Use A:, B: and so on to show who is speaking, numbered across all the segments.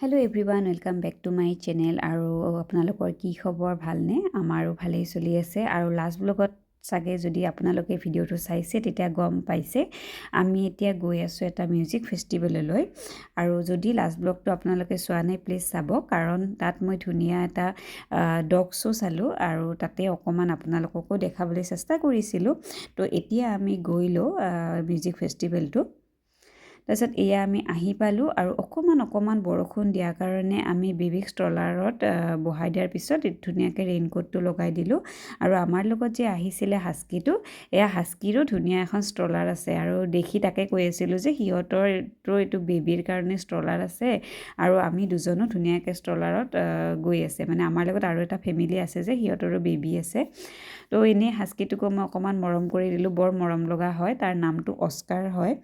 A: Hello' everyone welcome back to my channel আৰু আপোনালোকৰ কি খবৰ ভালনে আমাৰো ভালেই চলি আছে আৰু লাষ্ট ব্লগত চাগে যদি আপোনালোকে ভিডিঅ'টো চাইছে তেতিয়া গম পাইছে আমি এতিয়া গৈ আছোঁ এটা মিউজিক ফেষ্টিভেললৈ আৰু যদি লাষ্ট ব্লগটো আপোনালোকে চোৱা নাই প্লিজ চাব কাৰণ তাত মই ধুনীয়া এটা ডগ শ্ব' চালোঁ আৰু তাতে অকণমান আপোনালোককো দেখাবলৈ চেষ্টা কৰিছিলোঁ তো এতিয়া আমি গৈ লওঁ মিউজিক ফেষ্টিভেলটো তাৰপিছত এয়া আমি আহি পালোঁ আৰু অকণমান অকণমান বৰষুণ দিয়াৰ কাৰণে আমি বেবিক ষ্ট্ৰলাৰত বহাই দিয়াৰ পিছত ধুনীয়াকৈ ৰেইনকোটটো লগাই দিলোঁ আৰু আমাৰ লগত যে আহিছিলে হাস্কিটো এয়া হাস্কিৰো ধুনীয়া এখন ষ্ট্ৰলাৰ আছে আৰু দেখি তাকে কৈ আছিলোঁ যে সিহঁতৰতো এইটো বেবীৰ কাৰণে ষ্ট্ৰলাৰ আছে আৰু আমি দুজনো ধুনীয়াকৈ ষ্ট্ৰলাৰত গৈ আছে। মানে আমাৰ লগত আৰু এটা ফেমিলি আছে যে সিহঁতৰো বেবী আছে। তো এনেই হাস্কিটোকো মই অকণমান মৰম কৰি দিলোঁ বৰ মৰম লগা হয়। তাৰ নামটো অস্কাৰ হয়।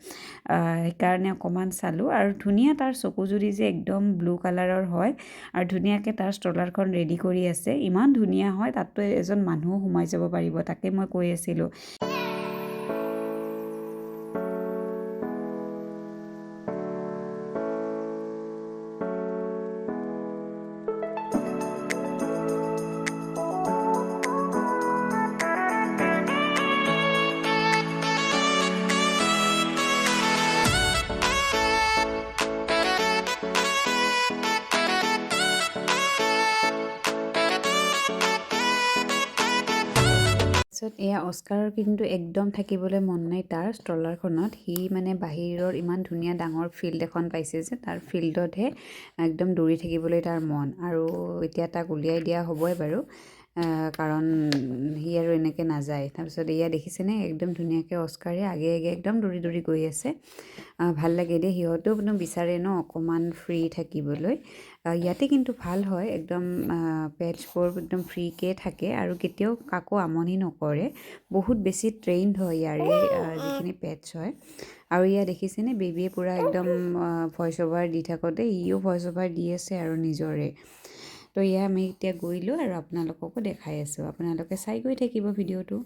A: সেইকাৰণে অকণমান চালোঁ আৰু ধুনীয়া তাৰ চকুজুৰি যে একদম ব্লু কালাৰৰ হয় আৰু ধুনীয়াকৈ তাৰ ষ্ট্ৰলাৰখন ৰেডি কৰি আছে। ইমান ধুনীয়া হয়, তাততো এজন মানুহো সোমাই যাব পাৰিব, তাকে মই কৈ আছিলোঁ। তাৰপিছত এয়া অস্কাৰৰ কিন্তু একদম থাকিবলৈ মন নাই তাৰ ষ্ট্ৰলাৰখনত সি মানে বাহিৰৰ ইমান ধুনীয়া ডাঙৰ ফিল্ড এখন পাইছে যে তাৰ ফিল্ডতহে একদম দৌৰি থাকিবলৈ তাৰ মন। আৰু এতিয়া তাক উলিয়াই দিয়া হ'বই বাৰু। কাৰণ সি আৰু এনেকৈ নাযায়। তাৰপিছত এয়া দেখিছেনে? একদম ধুনীয়াকৈ অস্কাৰে আগে আগে একদম দৌৰি দৌৰি গৈ আছে। ভালো লাগে দেই। সিহঁতেও মানে বিচাৰে ন অকণমান ফ্ৰী থাকিবলৈ। ইয়াতে কিন্তু ভালো হয়। একদম পেটছবোৰ একদম ফ্ৰীকৈ থাকে আৰু কেতিয়াও কাকো আমনি নকৰে। বহুত বেছি ট্ৰেইনড হয় ইয়াৰে যিখিনি পেটছ হয়। আৰু ইয়াত দেখিছেনে? বেবীয়ে পূৰা একদম ভইচ অভাৰ দি থাকোঁতে ইও ভইচ অভাৰ দি আছে আৰু নিজৰে। তো এয়া আমি এতিয়া গৈলোঁ আৰু আপোনালোককো দেখাই আছোঁ। আপোনালোকে চাই গৈ থাকিব ভিডিঅ'টো।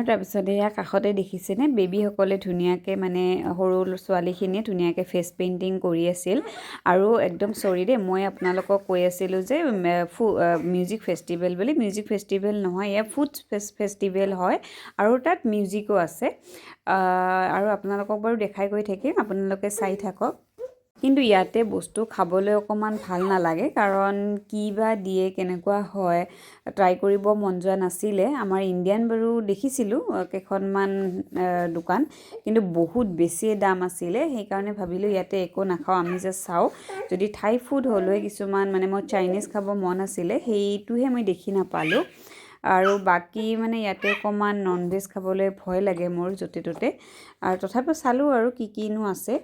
A: আৰু তাৰপিছত এয়া কাষতে দেখিছেনে? বেবীসকলে ধুনীয়াকৈ মানে সৰু ছোৱালীখিনিয়ে ধুনীয়াকৈ ফেচ পেইণ্টিং কৰি আছিল। আৰু একদম চৰি দেই মই আপোনালোকক কৈ আছিলোঁ যে ফু মিউজিক ফেষ্টিভেল বুলি মিউজিক ফেষ্টিভেল নহয় এয়া ফুড ফেষ্টিভেল হয় আৰু তাত মিউজিকো আছে। আৰু আপোনালোকক বাৰু দেখাই গৈ থাকিম আপোনালোকে চাই থাকক। কিন্তু ইয়াতে বস্তু খাবলৈ অকণমান ভাল নালাগে কাৰণ কি বা দিয়ে কেনেকুৱা হয় ট্ৰাই কৰিব মন যোৱা নাছিলে। আমাৰ ইণ্ডিয়ান বাৰু দেখিছিলোঁ কেইখনমান দোকান কিন্তু বহুত বেছিয়ে দাম আছিলে। সেইকাৰণে ভাবিলোঁ ইয়াতে একো নাখাওঁ আমি যে চাওঁ। যদি থাই ফুড হ'লেও কিছুমান মানে মই চাইনিজ খাব মন আছিলে সেইটোহে মই দেখি নাপালোঁ। আৰু বাকী মানে ইয়াতে অকণমান নন ভেজ খাবলৈ ভয় লাগে মোৰ য'তে ত'তে আৰু তথাপিও চালোঁ আৰু কি কিনো আছে।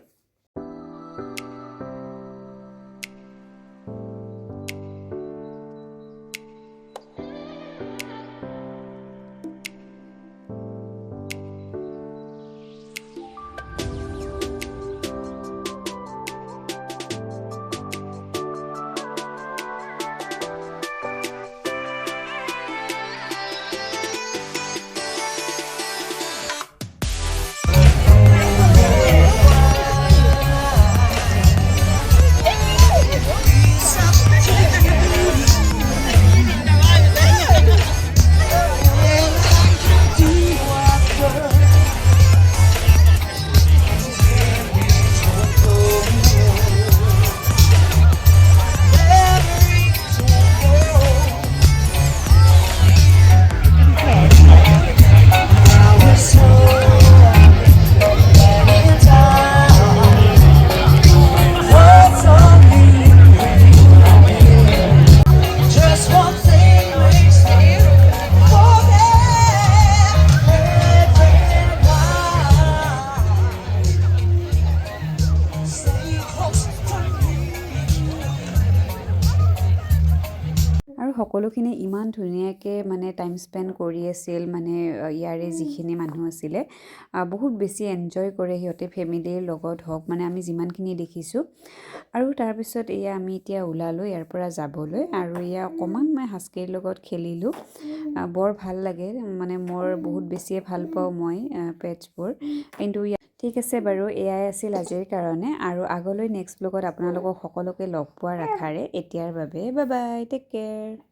A: আৰু সকলোখিনি ইমান ধুনীয়াকৈ মানে টাইম স্পেণ্ড কৰি আছিল মানে ইয়াৰে যিখিনি মানুহ আছিলে বহুত বেছি এনজয় কৰে সিহঁতে ফেমিলিৰ লগত হওক মানে আমি যিমানখিনি দেখিছোঁ। আৰু তাৰপিছত এয়া আমি এতিয়া ওলালোঁ ইয়াৰ পৰা যাবলৈ আৰু এয়া অকণমান মই সাজকেৰীৰ লগত খেলিলোঁ। বৰ ভাল লাগে মানে মোৰ বহুত বেছিয়ে ভাল পাওঁ মই পেটছবোৰ কিন্তু ইয়াত ঠিক আছে বাৰু এয়াই আছিল আজিৰ কাৰণে আৰু আগলৈ নেক্সট ব্লগত আপোনালোকক সকলোকে লগ পোৱাৰ আশাৰে এতিয়াৰ বাবে বাই বাই টেক কেয়াৰ